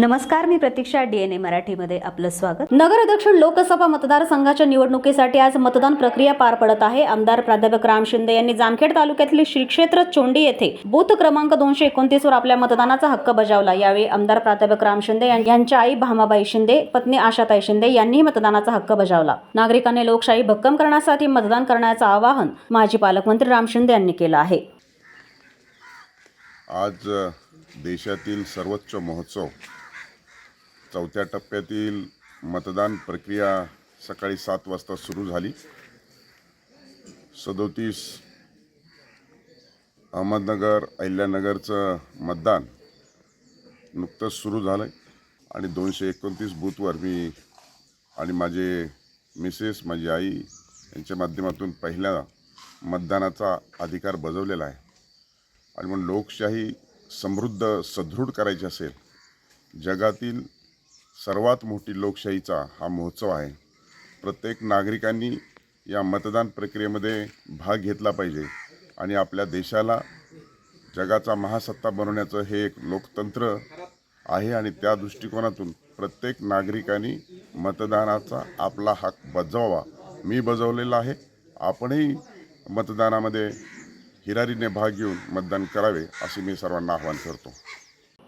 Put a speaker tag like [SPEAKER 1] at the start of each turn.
[SPEAKER 1] नमस्कार मी प्रतीक्षा डीएनए मराठीमध्ये आपलं स्वागत. नगर दक्षिण लोकसभा मतदारसंघाच्या निवडणुकीसाठी आज मतदान प्रक्रिया पार पडत आहे. आमदार प्राध्यापक राम शिंदे यांनी जामखेड तालुक्यातील श्रीक्षेत्र चोंडी येथे बूथ क्रमांक दोनशे एकोणतीस वर आपल्या मतदानाचा हक्क बजावला. यावेळी आमदार प्राध्यापक राम शिंदे यां- यांच्या आई भामाबाई शिंदे पत्नी आशाताई शिंदे यांनीही मतदानाचा हक्क बजावला. नागरिकांनी लोकशाही भक्कम करण्यासाठी मतदान करण्याचं आवाहन माजी पालकमंत्री राम शिंदे यांनी केलं आहे.
[SPEAKER 2] आज देशातील सर्वोच्च महोत्सव चौथ्या टप्प्यातील मतदान प्रक्रिया सकाळी सात वाजता सुरू झाली. सदोतीस अहमदनगर अहिल्यानगरचं मतदान नुकतंच सुरू झालं आहे आणि दोनशे एकोणतीस बूथवर मी आणि माझे मिसेस माझी आई यांच्या माध्यमातून पहिल्या मतदानाचा अधिकार बजावलेला आहे. आणि म्हणून लोकशाही समृद्ध सदृढ करायची असेल जगातील सर्वात मोठी लोकशाहीचा हा महोत्सव आहे. प्रत्येक नागरिकांनी या मतदान प्रक्रियेमध्ये भाग घेतला पाहिजे आणि आपल्या देशाला जगाचा महासत्ता बनवण्याचं हे एक लोकतंत्र आहे आणि त्या दृष्टिकोनातून प्रत्येक नागरिकांनी मतदानाचा आपला हक बजावा. मी बजावलेला आहे. आपणही मतदानामध्ये हिरारीने भाग घेऊन मतदान करावे असे मी सर्वांना आवाहन करतो.